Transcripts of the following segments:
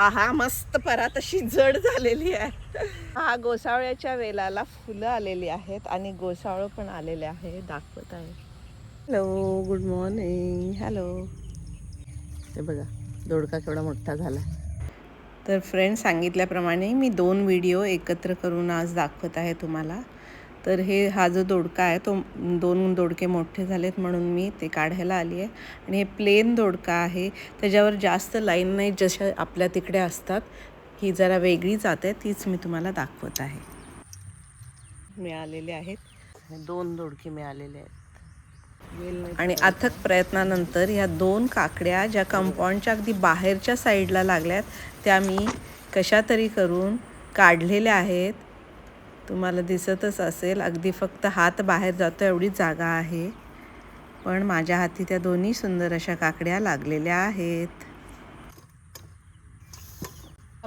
आहा मस्त परात अशी जड झालेली आहे. हा गोसावळ्याच्या वेलाला फुलं आलेली आहेत आणि गोसावळ पण आलेले आहे दाखवत आहे. हॅलो गुड मॉर्निंग हॅलो ते बघा दोडका केवढा मोठा झाला तर फ्रेंड सांगितल्याप्रमाणे मी दोन व्हिडिओ एकत्र करून आज दाखवत आहे तुम्हाला. तर हे हा जो दोडका आहे तो दोन दोडके मोठे झालेत म्हणून मी ते काढायला आली आहे. आणि हे प्लेन दोडका आहे. त्याच्यावर जास्त लाईन नाही जशा आपल्या तिकडे असतात. ही जरा वेगळी जात आहे. तीच मी तुम्हाला दाखवत आहे. मिळालेले आहेत. दोन दोडके मिळालेले आहेत. आणि अथक प्रयत्नानंतर ह्या दोन काकड्या ज्या कंपाऊंडच्या अगदी बाहेरच्या साईडला लागल्यात त्या मी कशा तरी करून काढलेल्या आहेत. तुम्हाला दिसतच असेल. अगदी फक्त हात बाहेर जातो एवढी जागा आहे. पण माझ्या हाती त्या दोन्ही सुंदर अशा काकड्या लागलेल्या आहेत.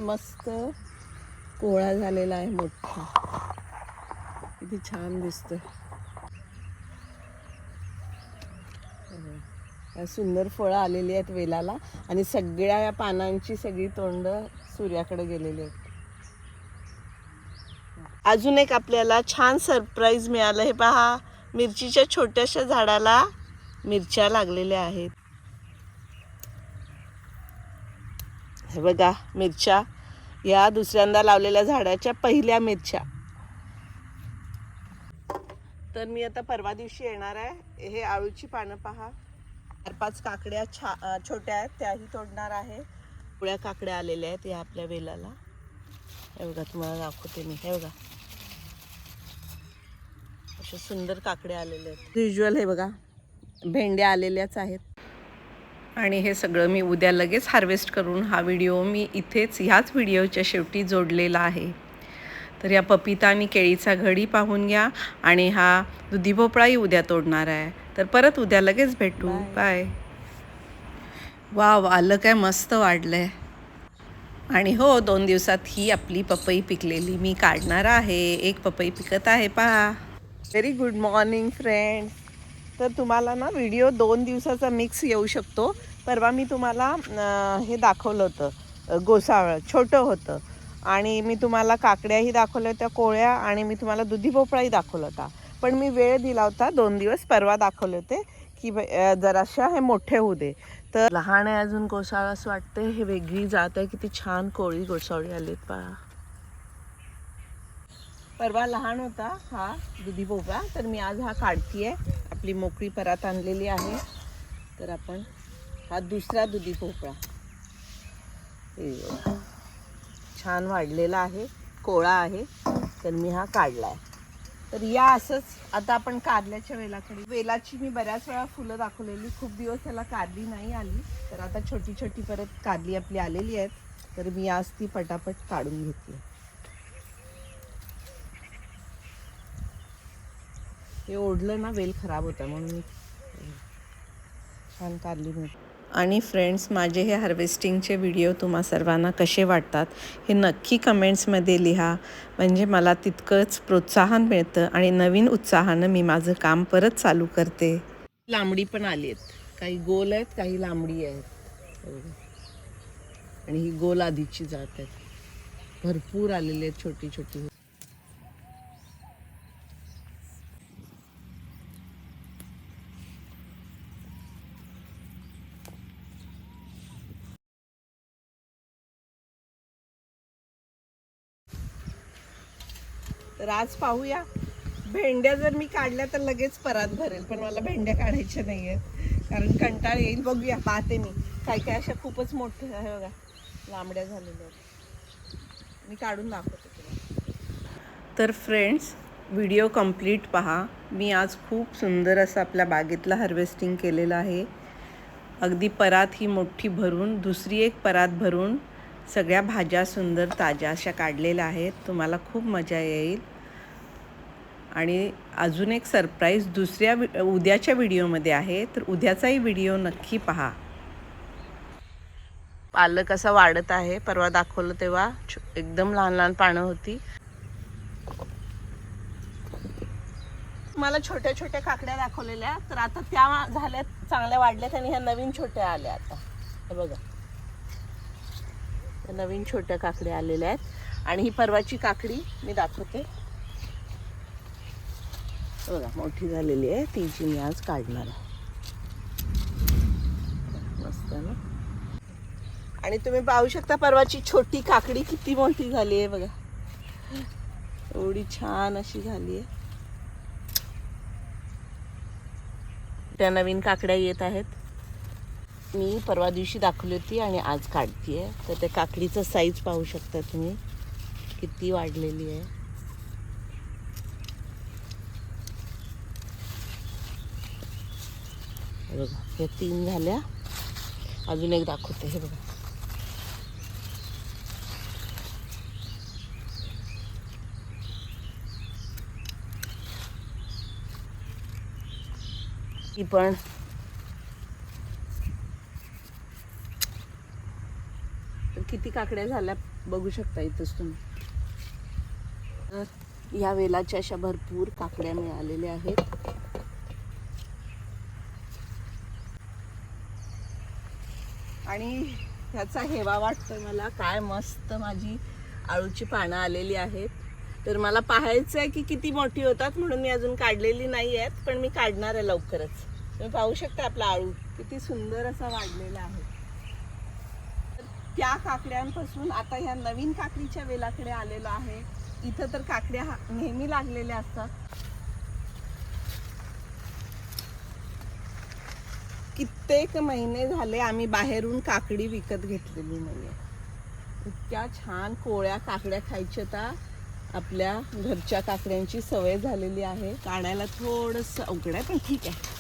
मस्त कोळा झालेला आहे मोठा. किती छान दिसतोय. सुंदर फळं आलेली आहेत वेलाला आणि सगळ्या या पानांची सगळी तोंड सूर्याकडे गेलेली आहेत. अजून एक आपल्याला छान सरप्राईज मिळालं. हे पहा मिरचीच्या छोट्याशा झाडाला मिरच्या लागलेल्या आहेत. हे बघा मिरच्या या दुसऱ्यांदा लावलेल्या झाडाच्या पहिल्या मिरच्या. तर मी आता परवा दिवशी येणार आहे. हे आळूची पानं पहा. चार पाच काकड्या छा छोट्या आहेत त्याही तोडणार आहे. पुळ्या काकड्या आलेल्या आहेत या आपल्या वेलाला. हे बघा तुम्हाला दाखवते मी. हे बघा. अशा सुंदर काकड्या आलेल्या आहेत. युजल हे बघा भेंड्या आलेल्याच आहेत. आणि हे सगळं मी उद्या लगेच हार्वेस्ट करून हा व्हिडिओ मी इथेच ह्याच व्हिडिओच्या शेवटी जोडलेला आहे. तर या पपिता आणि केळीचा घडी पाहून घ्या आणि हा दुधी भोपळाही उद्या तोडणार आहे. तर परत उद्या लगेच भेटू. बाय वाव आलं काय मस्त वाढलंय. आणि हो दोन दिवसात ही आपली पपई पिकलेली मी काढणार आहे. एक पपई पिकत आहे पहा. व्हेरी गुड मॉर्निंग फ्रेंड तर तुम्हाला ना व्हिडिओ दोन दिवसाचा मिक्स येऊ शकतो. परवा मी तुम्हाला हे दाखवलं होतं. गोसाळं छोटं होतं. आणि मी तुम्हाला काकड्याही दाखवल्या होत्या कोळ्या आणि मी तुम्हाला दुधी भोपळाही दाखवला होता. पण मी वेळ दिला होता दोन दिवस परवा दाखवले होते की जराशा हे मोठे होऊ दे. तर लहान आहे अजून कोसाळ असं वाटतंय हे वेगळी जात आहे. किती छान कोळी गोसावळी आलीत पहा. परवा लहान होता हा दुधी भोपळा तर मी आज हा काढतीये. आपली मोकळी परात आणलेली आहे. तर आपण हा दुसरा दुधी भोपळा. छान वाढलेला आहे कोळा आहे. तर मी हा काढला आहे तर या असंच आता आपण कारल्याच्या वेलाकडे. वेलाची मी बऱ्याच वेळा फुलं दाखवलेली. खूप दिवस त्याला कारली नाही आली. तर आता छोटी छोटी परत कारली आपली आलेली आहेत. तर मी आज ती पटापट काढून घेतली हे ओढलं ना वेल खराब होता म्हणून मी छान कारली मिळते आणि फ्रेंड्स माझे हे हार्वेस्टिंगचे व्हिडिओ तुम्हा सर्वांना कसे वाटतात हे नक्की कमेंट्समध्ये लिहा. म्हणजे मला तितकंच प्रोत्साहन मिळतं आणि नवीन उत्साहानं मी माझं काम परत चालू करते. लांबडी पण आली आहेत. काही गोल आहेत काही लांबडी आहेत. आणि ही गोल आधीची जात आहेत. भरपूर आलेली आहेत छोटी छोटी तर आज पाहूया. भेंड्या जर मी काढल्या तर लगेच परात भरेल पण मला भेंड्या काढायच्या नाही आहेत कारण कंटाळ येईल. बघूया पाहते मी. काय काय अशा खूपच मोठ्या आहे बघा लांबड्या झालेल्या आहेत. मी काढून दाखवते तुला. तर फ्रेंड्स व्हिडिओ कंप्लीट पहा. मी आज खूप सुंदर असं आपल्या बागेतलं हार्वेस्टिंग केलेलं आहे. अगदी परात ही मोठी भरून दुसरी एक परात भरून सगळ्या भाज्या सुंदर ताज्या अशा काढलेल्या आहेत. तुम्हाला खूप मजा येईल. आणि अजून एक सरप्राईज दुसऱ्या वि- उद्याच्या व्हिडिओमध्ये आहे तर उद्याचाही व्हिडिओ नक्की पहा. पालक असा वाढत आहे परवा दाखवलं तेव्हा एकदम लहान लहान पानं होती. मला छोट्या छोट्या काकड्या दाखवलेल्या तर आता त्या झाल्या चांगल्या वाढल्यात आणि ह्या नवीन छोट्या आल्या आता. हे बघा. नवीन छोट्या काकड्या आलेल्या आहेत. आणि ही परवाची काकडी मी दाखवते. बघा मोठी झालेली आहे. तिची मी आज काढणार आहे. मस्त ना? आणि तुम्ही पाहू शकता परवाची छोटी काकडी किती मोठी झाली आहे बघा. एवढी छान अशी झाली आहे. त्या नवीन काकड्या येत आहेत. मी परवा दिवशी दाखवली होती आणि आज काढतीये. तर त्या काकडीचं साईज पाहू शकता तुम्ही. किती वाढलेली आहे. बघा हे तीन झाल्या. अजून एक दाखवते हे बघा. ही पण. किती काकड्या झाल्या बघू शकता इथंच तुम्ही. तर या वेलाच्या अशा भरपूर काकड्या मिळालेल्या आहेत. आणि ह्याचा हेवा वाटतो मला. काय मस्त माझी आळूची पानं आलेली आहेत. तर मला पाहायचं आहे की किती मोठी होतात म्हणून मी अजून काढलेली नाही आहेत पण मी काढणार आहे लवकरच. तुम्ही पाहू शकता आपला आळू किती सुंदर असा वाढलेला आहे. तर त्या काकड्यांपासून आता ह्या नवीन काकडीच्या वेलाकडे आलेलो आहे. इथं तर काकड्या हा- नेहमी लागलेल्या असतात. कित्येक महिने झाले आम्ही बाहेरून काकडी विकत घेतलेली नाहीये. इतक्या छान कोळ्या काकड्या खायच्या आता आपल्या घरच्या काकड्यांची सवय झालेली आहे. काढायला थोडंसं अवघड आहे पण ठीक आहे.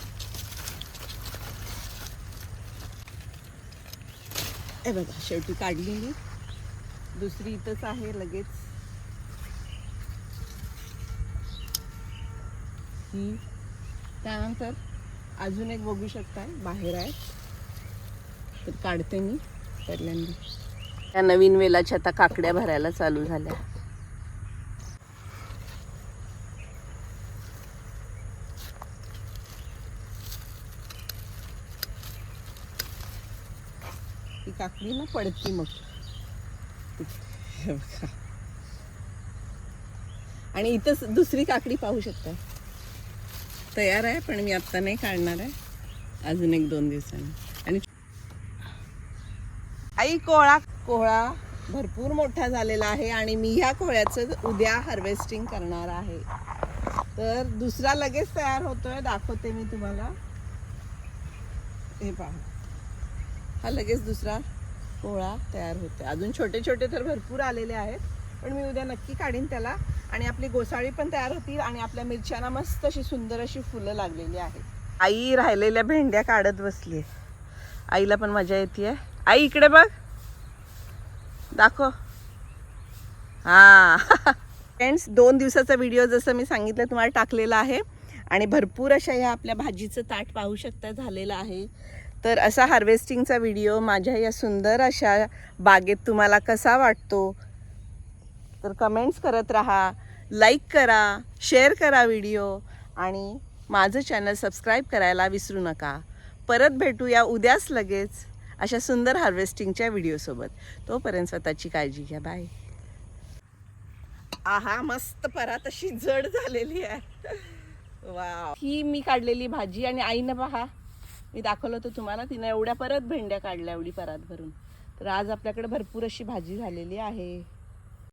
ए बघा शेवटी काढली मी. दुसरी इथंच आहे लगेच. ही. त्यानंतर अजून एक बघू शकताय बाहेर आहे. तर काढते मी पहिल्यांदा. त्या नवीन वेलाच्या आता काकड्या भरायला चालू झाल्या. ती काकडी ना पडती मग. आणि इथं दुसरी काकडी पाहू शकता तयार आहे पण मी आत्ता नाही काढणार आहे. अजून एक दोन दिवसांनी. आणि आई कोळा कोहळा भरपूर मोठा झालेला आहे आणि मी ह्या कोहळ्याचं उद्या हार्वेस्टिंग करणार आहे. तर दुसरा लगेच तयार होतोय दाखवते मी तुम्हाला. हे पहा. हा लगेच दुसरा कोहळा तयार होतोय. अजून छोटे छोटे तर भरपूर आलेले आहेत. पण मी उद्या नक्की काढीन त्याला. आणि आपली गोसाळी पण तयार होतील आणि आपल्या मिरच्यांना मस्त अशी सुंदर अशी फुलं लागलेली आहेत. आई राहिलेल्या भेंड्या काढत बसली आईला पण मजा येते आई इकडे बघ. दाखव. हा. फ्रेंड्स दोन दिवसाचा व्हिडिओ जसं मी सांगितलं तुम्हाला टाकलेला आहे. आणि भरपूर अशा ह्या आपल्या भाजीचं ताट पाहू शकता झालेलं आहे. तर असा हार्वेस्टिंगचा व्हिडिओ माझ्या या सुंदर अशा बागेत तुम्हाला कसा वाटतो तर कमेंट्स करत राहा लाईक करा शेअर करा व्हिडिओ आणि माझं चॅनल सबस्क्राईब करायला विसरू नका. परत भेटूया उद्याच लगेच अशा सुंदर हार्वेस्टिंगच्या व्हिडिओसोबत तोपर्यंत स्वतःची काळजी घ्या. बाय आहा मस्त परात अशी जड झालेली आहे. वा ही मी काढलेली भाजी आणि आईनं पहा मी दाखवलं होतं तुम्हाला तिनं एवढ्या परत भेंड्या काढल्या एवढी परात भरून. तर आज आपल्याकडे भरपूर अशी भाजी झालेली आहे.